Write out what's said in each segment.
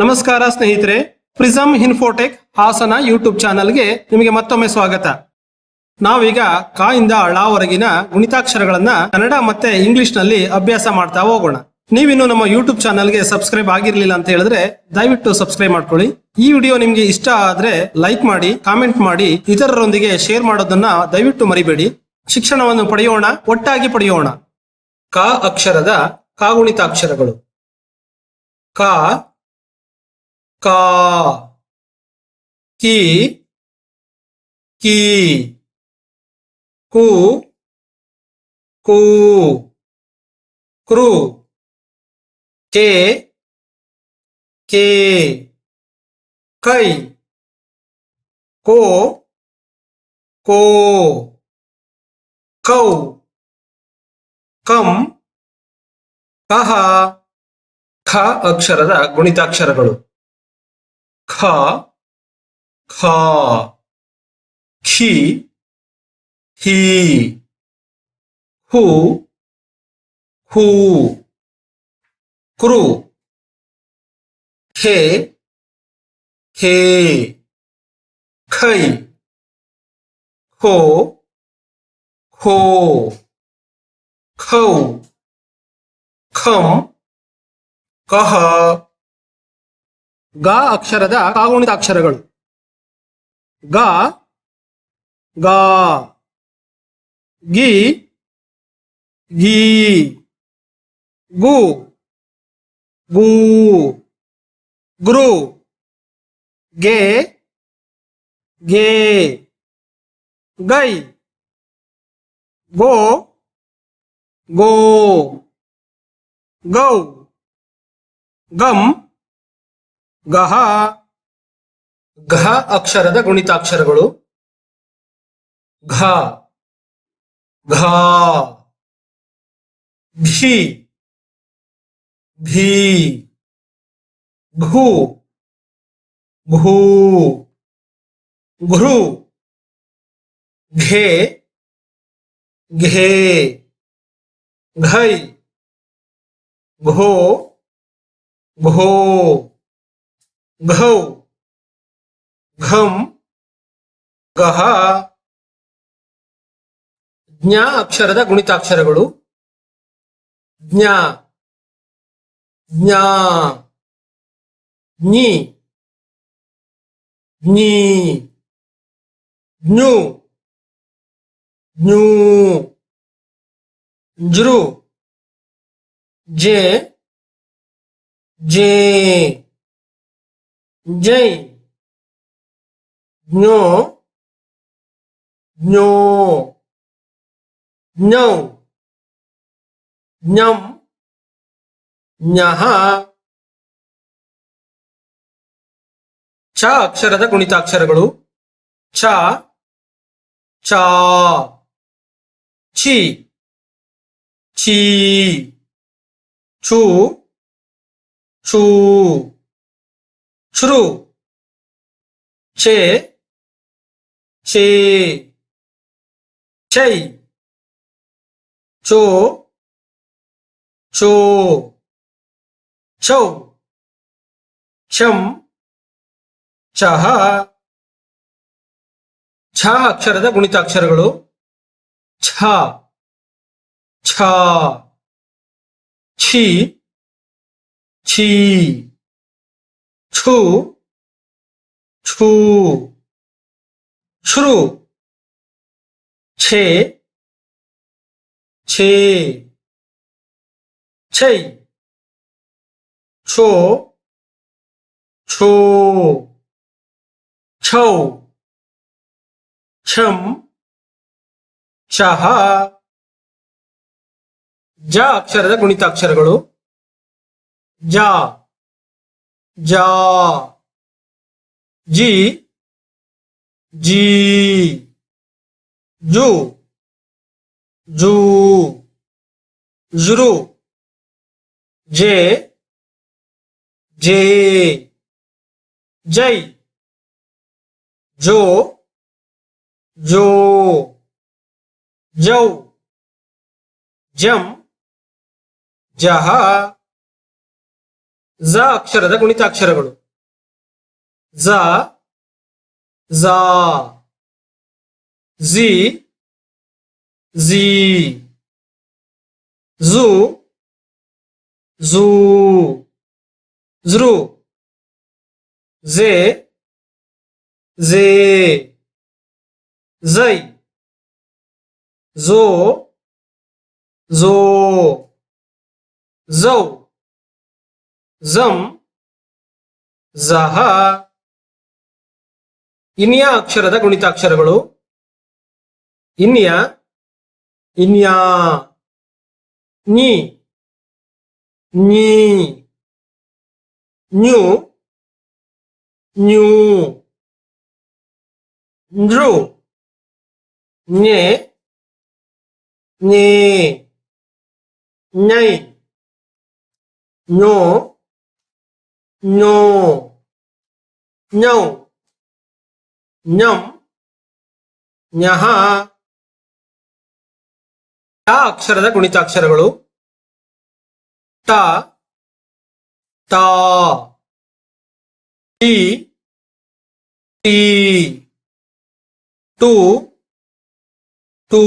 ನಮಸ್ಕಾರ ಸ್ನೇಹಿತರೆ prism Infotech Hassan YouTube ಚಾನಲ್ಗೆ ನಿಮಗೆ ಮತ್ತೊಮ್ಮೆ ಸ್ವಾಗತ. ನಾವೀಗ ಕ ಇಂದ ಗುಣಿತಾಕ್ಷರಗಳನ್ನ ಕನ್ನಡ ಮತ್ತೆ ಇಂಗ್ಲಿಷ್ನಲ್ಲಿ ಅಭ್ಯಾಸ ಮಾಡ್ತಾ ಹೋಗೋಣ. ನೀವಿನ್ನು ನಮ್ಮ ಯೂಟ್ಯೂಬ್ ಚಾನಲ್ಗೆ ಸಬ್ಸ್ಕ್ರೈಬ್ ಆಗಿರ್ಲಿಲ್ಲ ಅಂತ ಹೇಳಿದ್ರೆ ದಯವಿಟ್ಟು ಸಬ್ಸ್ಕ್ರೈಬ್ ಮಾಡ್ಕೊಳ್ಳಿ. ಈ ವಿಡಿಯೋ ನಿಮ್ಗೆ ಇಷ್ಟ ಆದ್ರೆ ಲೈಕ್ ಮಾಡಿ, ಕಾಮೆಂಟ್ ಮಾಡಿ, ಇತರರೊಂದಿಗೆ ಶೇರ್ ಮಾಡೋದನ್ನ ದಯವಿಟ್ಟು ಮರಿಬೇಡಿ. ಶಿಕ್ಷಣವನ್ನು ಪಡೆಯೋಣ, ಒಟ್ಟಾಗಿ ಪಡೆಯೋಣ. ಕ ಅಕ್ಷರದ ಕಾಗುಣಿತಾಕ್ಷರಗಳು ಕ ಕ, ಕಿ ಕಿ, ಕು ಕು ಕ್ರು ಕೆ ಕೆ, ಕೈ, ಕೋ ಕೋ, ಕೌ ಕಮ್ ಕಹ, ಖ ಅಕ್ಷರದ ಗುಣಿತಾಕ್ಷರಗಳು. ಖ ಖ ಖಿ ಹಿ ಹು ಹೂ ಕ್ರು ಖೆ ಖೇ ಖೈ ಖೋ ಖೋ ಖೌ ಖಂ ಕಹ ಗ ಅಕ್ಷರದ ಕಾಗುಣಿತ ಅಕ್ಷರಗಳು ಗ ಗ, ಗಿ ಗಿ, ಗು ಗು ಗುರು ಗೆ ಗೆ, ಗೈ, ಗೋ ಗೋ, ಗೌ ಗಂ ಗಹ ಘ ಅಕ್ಷರದ ಗುಣಿತಾಕ್ಷರಗಳು ಘ ಘ ಘಿ ಘಿ ಘು ಘೂ ಘೃ ಘೇ ಘೇ घै घो घो ಘೌ ಘಂ ಗಹ. ಜ್ಞಾ ಅಕ್ಷರದ ಗುಣಿತಾಕ್ಷರಗಳು. ಜ್ಞಾ. ಜ್ಞಾ. ಜ್ಞಿ. ಜ್ಞಿ. ಜ್ಞು. ಜ್ಞೂ. ಜೃ ಜೆ. ಜೇ. ಜೈ ಜ್ಞೋ ಜ್ಞೋ ಜ್ಞೌ ಜ್ಞಂ ಜ್ಞಃ ಚ ಅಕ್ಷರದ ಗುಣಿತಾಕ್ಷರಗಳು ಛ ಚ ಛಿ ಛೀ ಛೂ ಛೂ ಛೃ ಛೇ ಛೇ ಛೈ ಚೋ ಚೋ ಛೌ ಛಂ ಚಹ. ಛ ಅಕ್ಷರದ ಗುಣಿತಾಕ್ಷರಗಳು. ಛ. ಛ. ಛಿ. ಛೀ. ಛು ಛೂ ಛೃ ಛೇ ಛೇ ಛೈ ಛೋ ಛೋ ಛೌ ಛಂ ಛಹ ಜ ಅಕ್ಷರದ ಗುಣಿತಾಕ್ಷರಗಳು ಜ ಜ ಜಿ ಜಿ ಜು ಜೂ ಜೃ ಜೆ ಜೇ ಜೈ ಜೋ ಜೋ ಜೌ ಜಂ ಜಹ ಝ ಅಕ್ಷರದ ಗುಣಿತಾಕ್ಷರಗಳು ಝ ಝ ಝಿ ಝಿ ಝು ಝೂ ಝೃ ಝೆ ಝೇ ಝೈ ಝೋ ಝೋ ಝೌ ಝಂ ಝಹ ಇನ್ಯ ಅಕ್ಷರದ ಗುಣಿತಾಕ್ಷರಗಳು. ಇನ್ಯ, ಇನ್ಯಾ, ನಿ, ನೀ, ನ್ಯೂ ನ್ಯೂ ನೃ ನ್ಯೆ, ನ್ಯೈ ñೋ ñೋ ñೌ Nyam. ನ್ಯಹ ಟ ಅಕ್ಷರದ ಗುಣಿತಾಕ್ಷರಗಳು. ಟ। ಟ ಟಿ। ಟಿ। ಟು ಟೂ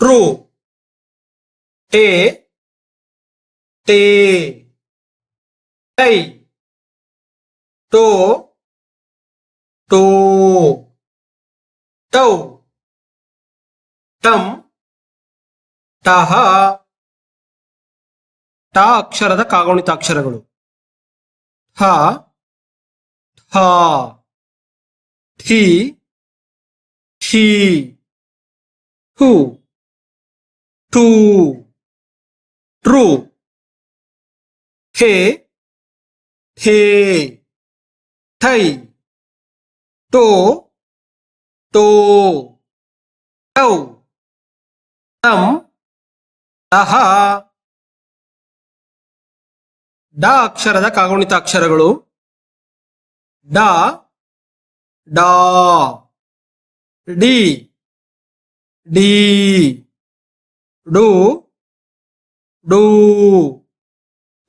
ಟ್ರೂ ಟೇ ಟೇ ಟೈ ಟೋ ಟೋ ಟೌ ಟಂ ಟಹ ಟ ಅಕ್ಷರದ ಕಾಗುಣಿತಾಕ್ಷರಗಳು ಹ ಠ ಠಿ ಠಿ ಹು ಟೂ ಟ್ರೂ ಹೇ ಹೇ ಥೈ ಟೋ ಟೋ ಟೌ ಟಂ ತಹ ಡ ಅಕ್ಷರದ ಕಾಗುಣಿತಾಕ್ಷರಗಳು ಡ ಡಾ, ಡಿ ಡಿ, ಡು ಡು,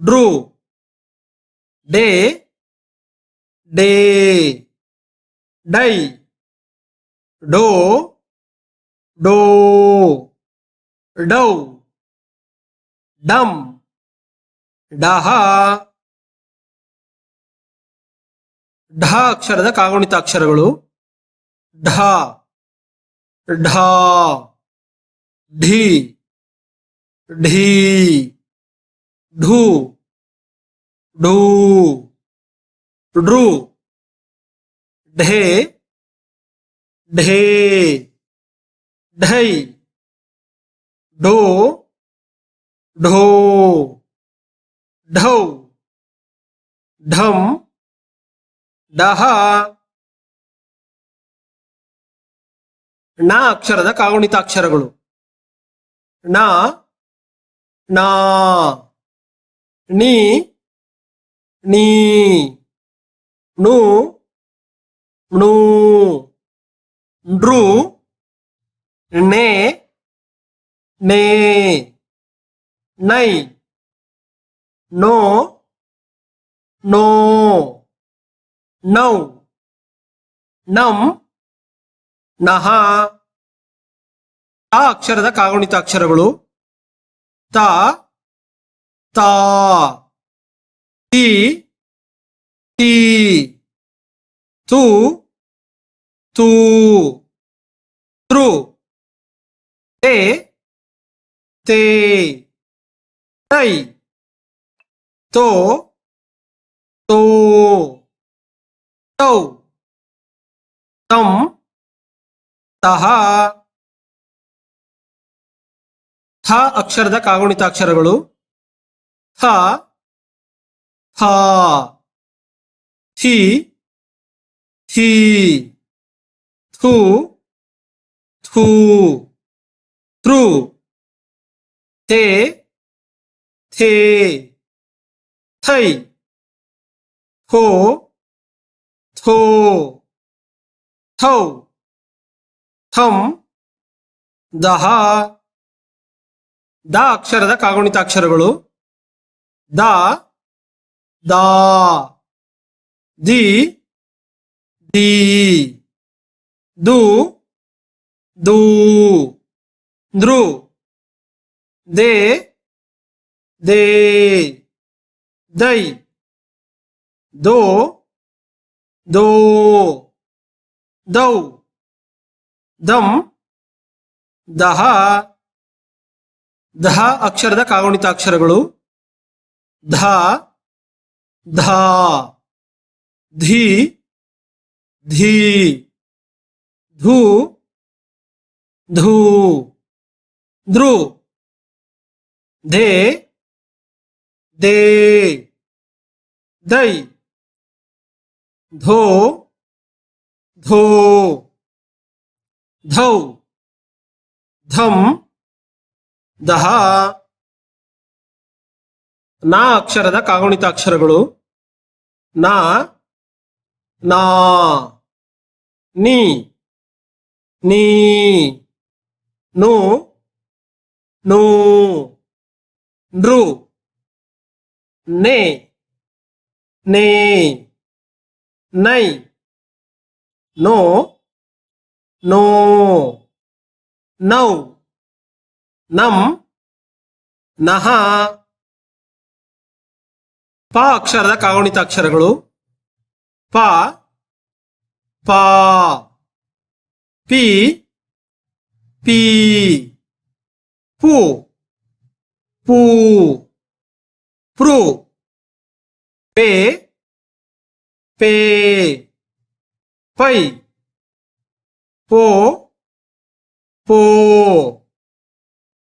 ಡ್ರು. ಡೇ ಡೇ ಡೈ ಡೋ ಡೋ ಡೌ ಡಮ್ ಡಹ ಢ ಅಕ್ಷರದ ಕಾಗುಣಿತಾಕ್ಷರಗಳು ಢ ಢ ಢಿ ಢೀ ಢೂ ಢೂ ಡ್ರೂ ಢೇ ಢೇ ಢೈ ಢೋ ಢೋ ಢೌ ಢಂ ಡಹ ಣ ಅಕ್ಷರದ ಕಾಗುಣಿತಾಕ್ಷರಗಳು ಣ ನಾ ನೀ ನೀ ನು ಣು ನೃ ಣೆ ನೇ ನೈ ನೋ ನೋ ನೌ ನಂ ನಹ ಆ ಅಕ್ಷರದ ಕಾಗುಣಿತಾಕ್ಷರಗಳು ತ ತಾ ತಿ ತಿ ತು ತು ತೃ ತೇ ತೇ ತೈ ತೋ ತೋ ತೌ ತಂ ತಹ ಥ ಅಕ್ಷರದ ಕಾಗುಣಿತಾಕ್ಷರಗಳು. ಥ ಥ ಥಿ ಥಿ ಥು ಥೂ ತೃ ತೇ ಥೇ ಥೈ ಥೋ ಥೋ ಥೌ ಥಂ ದಹ ದ ಅಕ್ಷರದ ಕಾಗುಣಿತಾಕ್ಷರಗಳು ದ ದಾ. ದಿ. ದಿ. ದು. ದು. ಧ್ರು ದೇ. ದೇ. ದೈ. ದೋ. ದೋ. ದೌ. ದಂ. ದಹ. ದಹ ಅಕ್ಷರದ ಕಾಗುಣಿತಾಕ್ಷರಗಳು ಧ. ಧ ಧಿ ಧಿ ಧು ಧೂ ಧ್ರು ಧೇ ದೇ ದೈ ಧೋ ಧೋ ಧೌ ಧಂ ದಹ ನಾ ಅಕ್ಷರದ ಕಾಗುಣಿತ ಅಕ್ಷರಗಳು. ನಾ ನಾ, ನೀ ನೀ, ನು, ನೂ, ನೃ, ನೇ ನೇ, ನೈ, ನೋ ನೋ, ನೌ, ನಂ, ನಹ. ಪ ಅಕ್ಷರದ ಕಾಗುಣಿತಾಕ್ಷರಗಳು ಪ ಪ ಪಿ ಪಿ ಪು ಪೂ ಪೃ ಪೇ ಪೇ ಪೈ ಪೋ ಪೋ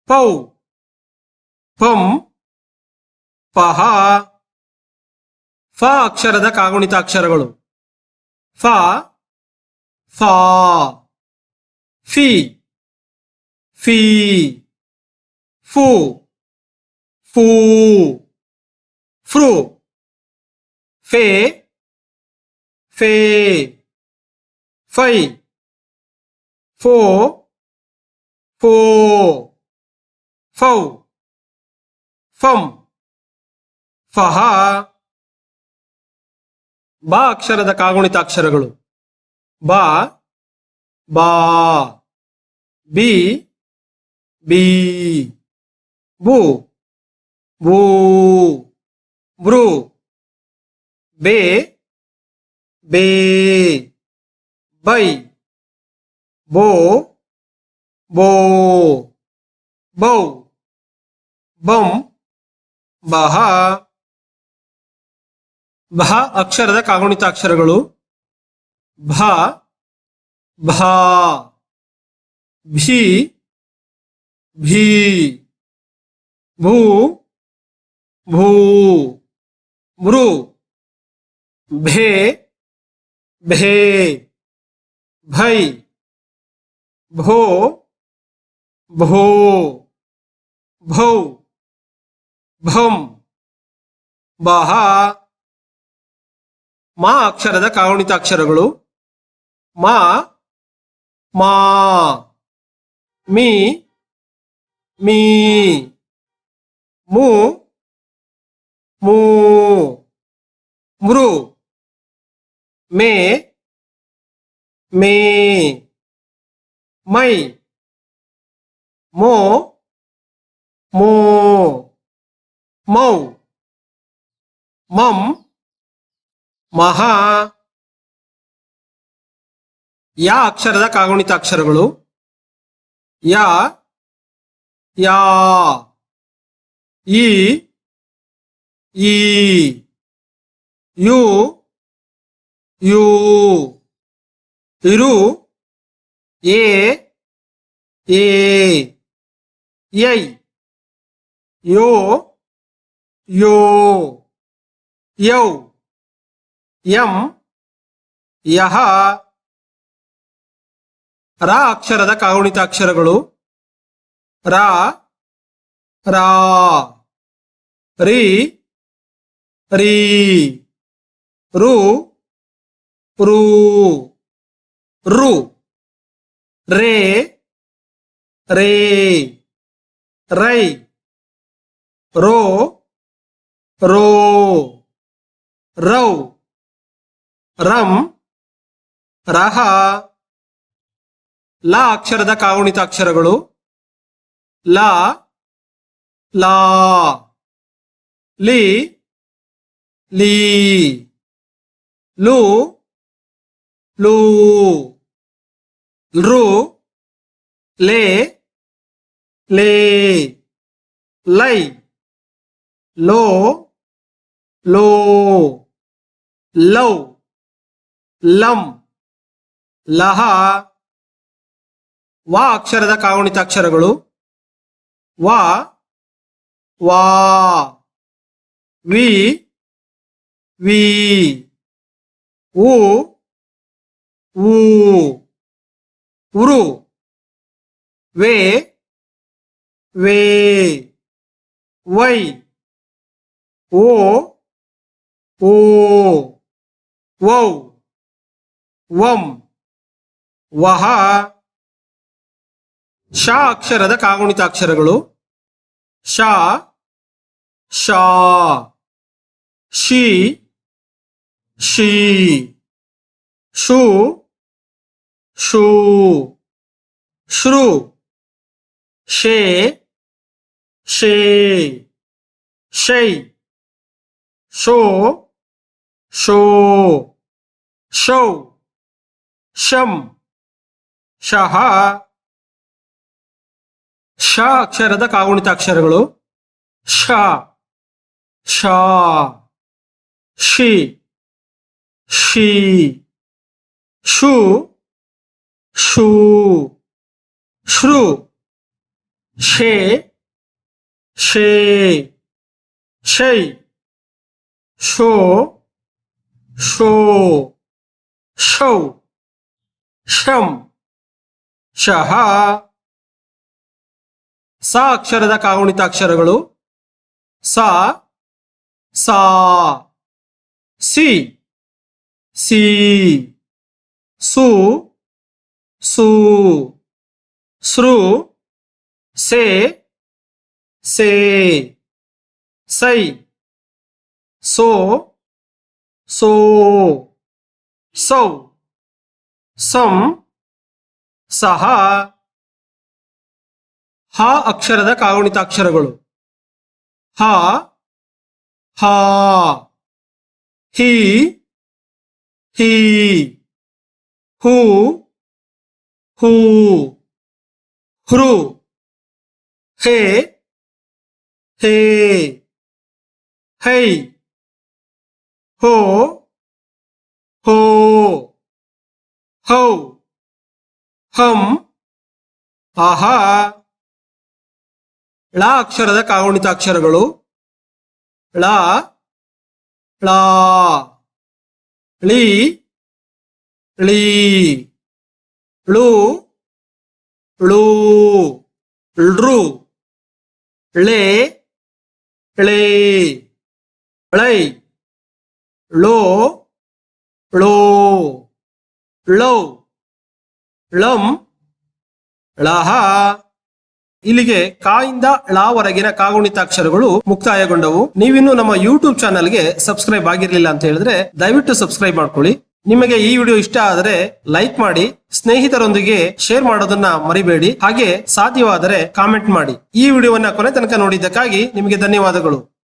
ಪೌ ಪಂ ಪಹ ಫ ಅಕ್ಷರದ ಕಾಗುಣಿತ ಅಕ್ಷರಗಳು ಫ, ಫಾ, ಫಿ ಫಿ, ಫು, ಫೂ, ಫ್ರು, ಫೇ ಫೇ, ಫೈ, ಫೋ ಫೋ, ಫೌ, ಫಂ, ಫಹ. ಬಾ ಅಕ್ಷರದ ಕಾಗುಣಿತಾಕ್ಷರಗಳು ಬಾ ಬಾ, ಬಿ ಬಿ ಬು ಬೂ ಬ್ರು ಬೇ ಬೇ, ಬೈ, ಬೋ ಬೋ, ಬೌ, ಬಂ, ಬಹ. ಬಹ ಅಕ್ಷರದ ಕಾಗುಣಿತ ಅಕ್ಷರಗಳು ಭ ಭ, ಭಿ, ಭೀ, ಭೂ ಭೂ, ಮೃ, ಭೇ ಭೇ, ಭೈ, ಭೋ ಭೋ, ಭೌ, ಭಂ ಬಹ ಮಾ ಅಕ್ಷರದ ಕಾಗುಣಿತಾಕ್ಷರಗಳು ಮಾ ಮಾ, ಮೀ ಮೀ, ಮೂ ಮೂ, ಮೃ, ಮೇ ಮೇ, ಮೈ, ಮೋ ಮೋ, ಮೌ ಮಂ ಮಹ ಯಾ ಅಕ್ಷರದ ಕಾಗುಣಿತಾಕ್ಷರಗಳು ಯಾ ಯಾ, ಈ ಈ, ಯು ಯು, ಇರು, ಎ ಎ ಐ ಯೋ ಯೋ, ಯೌ. ಯಂ ಯಹ ರಾ ಅಕ್ಷರದ ಕಾಗುಣಿತಾಕ್ಷರಗಳು ರಾ ರಾ, ರಿ, ರೀ, ರು ರು ರು, ರೇ ರೇ, ರೈ, ರೋ ರೋ, ರೌ. ರಂ, ರಹ, ಲ ಅಕ್ಷರದ ಕಾಗುಣಿತ ಅಕ್ಷರಗಳು, ಲ, ಲಾ, ಲಿ, ಲೀ, ಲು, ಲೂ, ರು, ಲೇ ಲೇ, ಲೈ, ಲೋ ಲೋ, ಲೌ. ಲಂ, ಲಹ, ವ ಅಕ್ಷರದ ಕಾವಣಿತ ಅಕ್ಷರಗಳು, ವ, ವಾ, ವಿ ವಿ, ಉ ಊ ಉರು, ವೇ ವೇ, ವೈ, ಓ ಓ, ವೌ. ವಂ ವಹ ಶ ಅಕ್ಷರದ ಕಾಗುಣಿತ ಅಕ್ಷರಗಳು ಶ ಶಾ ಶಿ ಶಿ ಶು ಶೂ ಶ್ರು ಶೇ ಶೇ ಶೈ ಶೋ ಶೋ ಶೌ ಶಂ ಶಹ ಶ ಅಕ್ಷರದ ಕಾಗುಣಿತ ಅಕ್ಷರಗಳು ಶ ಶ ಶಿ ಶಿ ಶು ಶೂ ಶ್ರು ಶೇ ಶೇ ಶೈ ಶೋ ಶೋ ಶೌ ಶಂ ಶಹ ಸ ಅಕ್ಷರದ ಕಾಗುಣಿತ ಅಕ್ಷರಗಳು ಸ, ಸಾ, ಸಿ ಸಿ, ಸು ಸು, ಸೃ, ಸೆ ಸೆ, ಸೈ, ಸೋ ಸೋ, ಸೌ. ಸಂ ಸಹ. ಹ ಅಕ್ಷರದ ಕಾಗುಣಿತ ಅಕ್ಷರಗಳು ಹ ಹ, ಹಿ ಹಿ, ಹೂ ಹೂ, ಹೃ, ಹೇ ಹೇ, ಹೈ, ಹೋ ಹೋ ಹೌ, ಹಂ, ಅಹ. ಳ ಅಕ್ಷರದ ಕಾಗುಣಿತ ಅಕ್ಷರಗಳು. ಳ ಳ, ಳಿ ಳಿ, ಳು ಳು ಳೃ, ಳೆ ಳೆ, ಳೈ ಲೋ ಳೋ. ಳಂ. ಳಹ. ಇಲ್ಲಿಗೆ ಕಾಯಿಂದ ಳಾವರೆಗಿನ ಳವರೆಗಿನ ಕಾಗುಣಿತ ಅಕ್ಷರಗಳು ಮುಕ್ತಾಯಗೊಂಡವು. ನೀವಿನ್ನು ನಮ್ಮ ಯೂಟ್ಯೂಬ್ ಚಾನಲ್ಗೆ ಸಬ್ಸ್ಕ್ರೈಬ್ ಆಗಿರ್ಲಿಲ್ಲ ಅಂತ ಹೇಳಿದ್ರೆ ದಯವಿಟ್ಟು ಸಬ್ಸ್ಕ್ರೈಬ್ ಮಾಡ್ಕೊಳ್ಳಿ. ನಿಮಗೆ ಈ ವಿಡಿಯೋ ಇಷ್ಟ ಆದರೆ ಲೈಕ್ ಮಾಡಿ, ಸ್ನೇಹಿತರೊಂದಿಗೆ ಶೇರ್ ಮಾಡೋದನ್ನ ಮರಿಬೇಡಿ, ಹಾಗೆ ಸಾಧ್ಯವಾದರೆ ಕಾಮೆಂಟ್ ಮಾಡಿ. ಈ ವಿಡಿಯೋವನ್ನ ಕೊನೆ ತನಕ ನೋಡಿದ್ದಕ್ಕಾಗಿ ನಿಮಗೆ ಧನ್ಯವಾದಗಳು.